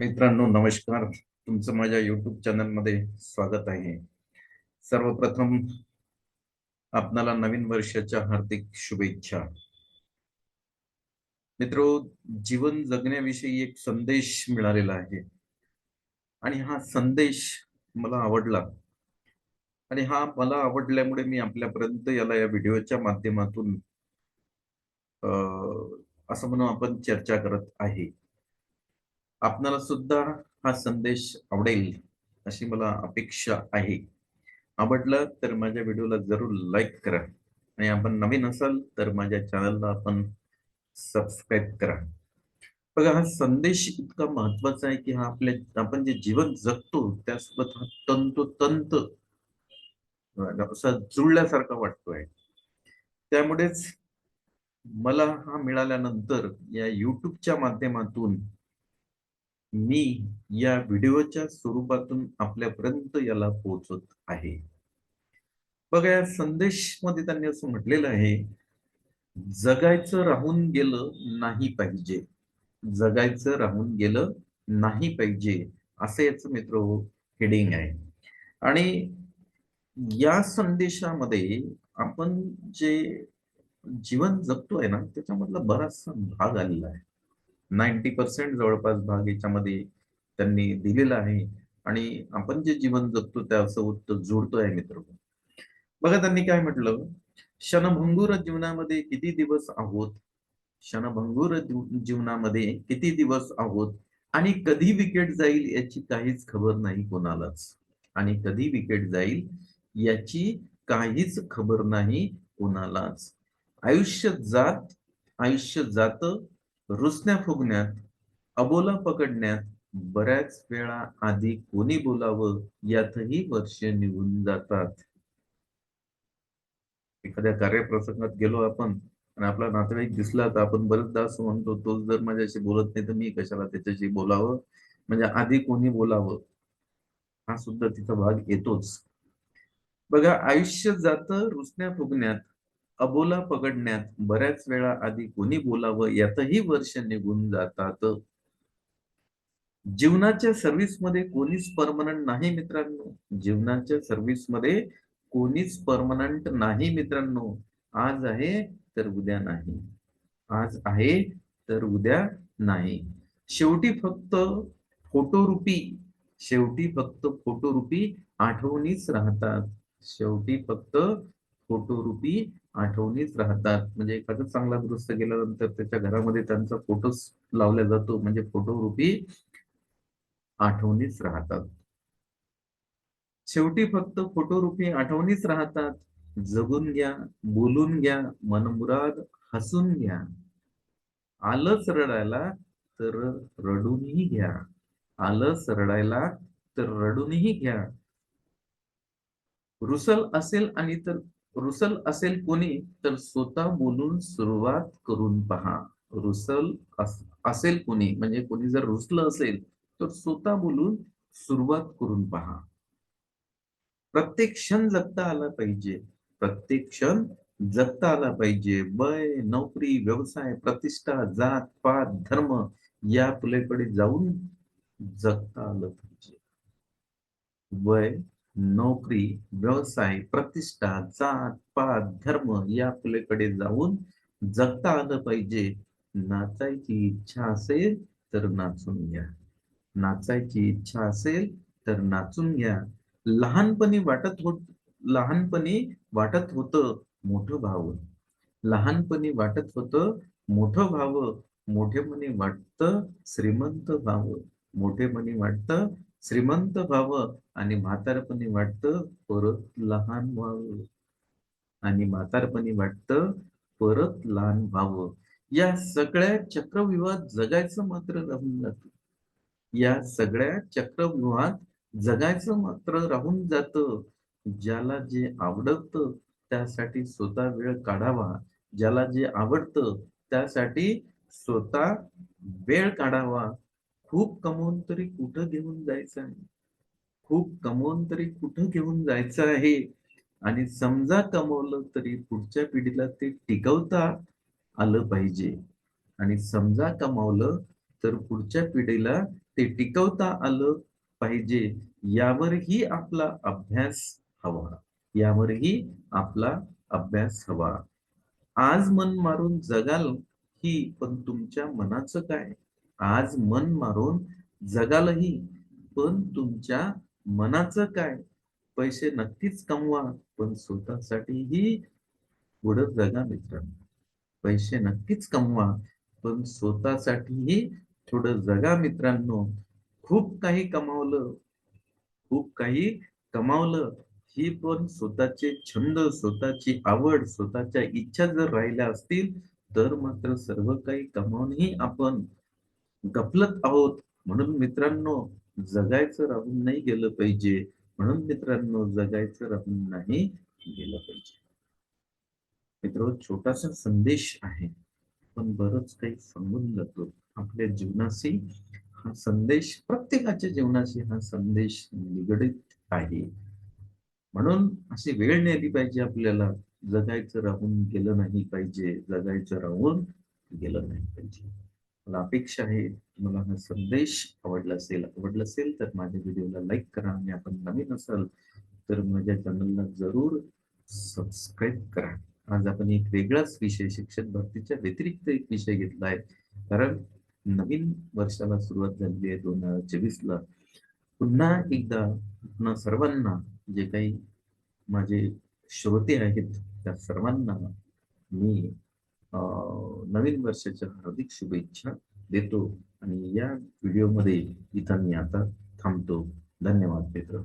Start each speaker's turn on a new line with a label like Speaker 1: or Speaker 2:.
Speaker 1: मित्रांनो नमस्कार. तुमचं माझ्या युट्यूब चॅनलमध्ये स्वागत आहे. सर्वप्रथम आपणाला नवीन वर्षाच्या हार्दिक शुभेच्छा. मित्रो जीवन जगण्याविषयी एक संदेश मिळालेला आहे. आणि हा संदेश मला आवडला. आणि हा मला आवडल्यामुळे मी आपल्यापर्यंत याला या व्हिडिओच्या माध्यमातून असं म्हणून आपण चर्चा करत आहे. आपणाला सुद्धा हा संदेश आवडेल अशी मला अपेक्षा आहे. आवडलं तर माझ्या व्हिडिओला जरूर लाईक करा. आणि आपण नवीन असाल तर माझ्या चॅनलला आपण सबस्क्राईब करा. बघा हा संदेश इतका महत्त्वाचा आहे की हा आपल्या आपण जे जीवन जगतो त्यासोबत हा तंतोतंत असा जुळल्यासारखा वाटतोय. त्यामुळेच मला हा मिळाल्यानंतर या युट्यूबच्या माध्यमातून मी या व्हिडिओच्या स्वरूपातून आपल्यापर्यंत याला पोहोचत आहे. बघा या संदेशमध्ये त्यांनी असं म्हटलेलं आहे जगायचं राहून गेलं नाही पाहिजे. जगायचं राहून गेलं नाही पाहिजे असं याच मित्र हो, हेडिंग आहे. आणि या संदेशामध्ये आपण जे जीवन जगतोय ना त्याच्यामधला बराचसा भाग आलेला आहे. नाईन्टी पर्सेंट जवळपास भाग याच्यामध्ये त्यांनी दिलेला आहे. आणि आपण जे जीवन जगतो त्यासोबत जुळतोय मित्र बघा त्यांनी काय म्हटलं? क्षणभंगूर जीवनामध्ये किती दिवस आहोत? क्षणभंगूर जीवनामध्ये किती दिवस आहोत? आणि कधी विकेट जाईल याची काहीच खबर नाही कोणालाच. आणि कधी विकेट जाईल याची काहीच खबर नाही कोणालाच. आयुष्य जात आयुष्य जात रुसण्या फुगण्यात अबोला पकडण्यात बऱ्याच वेळा आधी कोणी बोलावं यातही वर्ष निघून जातात. एखाद्या कार्यप्रसंगात गेलो आपण आणि आपला नातेवाईक दिसला तर आपण बरेचदा असं म्हणतो तोच जर माझ्याशी बोलत नाही तर मी कशाला त्याच्याशी बोलावं? म्हणजे आधी कोणी बोलावं हा सुद्धा तिचा भाग येतोच. बघा आयुष्य जात रुसण्या फुगण्यात अबोला पकडण्यात बऱ्याच वेळा आधी कोणी बोलावं यातही वर्ष निघून जातात. जीवनाच्या सर्व्हिसमध्ये कोणीच परमनंट नाही मित्रांनो. जीवनाच्या सर्व्हिसमध्ये कोणीच परमनंट नाही मित्रांनो. आज आहे तर उद्या नाही. आज आहे तर उद्या नाही. शेवटी फक्त फोटोरूपी शेवटी फक्त फोटोरूपी आठवणीच राहतात. शेवटी फक्त फोटोरूपी आठवणीच राहतात. म्हणजे एखादा चांगला दुरुस्त केल्यानंतर त्याच्या घरामध्ये त्यांचा फोटोस लावला जातो. म्हणजे फोटो रूपी आठवणीच राहतात. शेवटी फक्त फोटो रूपी आठवणीच राहतात. जगून घ्या बोलून घ्या मनमुराद हसून घ्या. आलंच रडायला तर रडूनही घ्या. आलंच रडायला तर रडूनही घ्या. रुसल असेल आणि तर रुसल असेल कोणी तर स्वतः बोलून सुरुवात करून पहा. रुसल असेल कोणी म्हणजे कोणी जर रुसलं असेल तर स्वतः बोलून सुरुवात करून पहा. प्रत्येक क्षण जगता आला पाहिजे. प्रत्येक क्षण जगता आला पाहिजे. वय नोकरी व्यवसाय प्रतिष्ठा जात पात धर्म या फुलेकडे जाऊन जगता आलं पाहिजे. वय नोकरी व्यवसाय प्रतिष्ठा जात पात धर्म या फुलेकडे जाऊन जगता आलं पाहिजे. नाचायची इच्छा असेल तर नाचून घ्या. नाचायची इच्छा असेल तर नाचून घ्या. लहानपणी वाटत होत लहानपणी वाटत होत मोठं भाव लहानपणी वाटत होत मोठं भाव मोठेपणी वाटत श्रीमंत भाव मोठेपणी वाटत श्रीमंत व्हावं आणि म्हातारपणी वाटतं परत लहान व्हावं. आणि म्हातारपणी वाटतं परत लहान व्हावं. या सगळ्या चक्रव्यूहात जगायचं मात्र राहून जात. या सगळ्या चक्रव्यूहात जगायचं मात्र राहून जात. ज्याला जे आवडत त्यासाठी स्वतः वेळ काढावा. ज्याला जे आवडतं त्यासाठी स्वतः वेळ काढावा. खूप कमवून तरी कुठं घेऊन जायचं आहे? खूप कमवून तरी कुठं घेऊन जायचं आहे? आणि समजा कमवलं तरी पुढच्या पिढीला ते टिकवता आलं पाहिजे. आणि समजा कमावलं तर पुढच्या पिढीला ते टिकवता आलं पाहिजे. यावरही आपला अभ्यास हवा. यावरही आपला अभ्यास हवा. आज मन मारून जगाल ही पण तुमच्या मनाचं काय? आज मन मारून जगालही पण तुमच्या मनाचं काय? पैसे नक्कीच कमवा पण स्वतःसाठीही पुढं जगा मित्रांनो. पैसे नक्कीच कमवा पण स्वतःसाठीही थोडं जगा मित्रांनो. खूप काही कमावलं खूप काही कमावलं ही पण स्वतःचे छंद स्वतःची आवड स्वतःच्या इच्छा जर राहिल्या असतील तर मात्र सर्व काही कमावूनही आपण गफलत आहोत. म्हणून मित्रांनो जगायचं राहून नाही गेलं पाहिजे. म्हणून मित्रांनो जगायचं राहून नाही गेलं पाहिजे. मित्र छोटासा संदेश आहे. पण बरंच काही सांगून जातो. आपल्या जीवनाशी हा संदेश प्रत्येकाच्या जीवनाशी हा संदेश निगडित आहे. म्हणून अशी वेळ नेली पाहिजे आपल्याला. जगायचं राहून गेलं नाही पाहिजे. जगायचं राहून गेलं नाही पाहिजे. मला अपेक्षा आहे तुम्हाला हा संदेश आवडला असेल आवडला असेल तर माझ्या व्हिडिओला लाईक करा. आणि आपण नवीन असाल तर माझ्या चॅनलला जरूर सबस्क्राईब करा. आज आपण एक वेगळाच विषय शिक्षक भरतीच्या व्यतिरिक्त एक विषय घेतला आहे. कारण नवीन वर्षाला सुरुवात झालेली आहे दोन हजार चोवीस ला पुन्हा एकदा पुन्हा सर्वांना जे काही माझे श्रोते आहेत त्या सर्वांना मी नवीन वर्षाच्या हार्दिक शुभेच्छा देतो आणि या व्हिडिओमध्ये इथं मी आता थांबतो. धन्यवाद मित्र.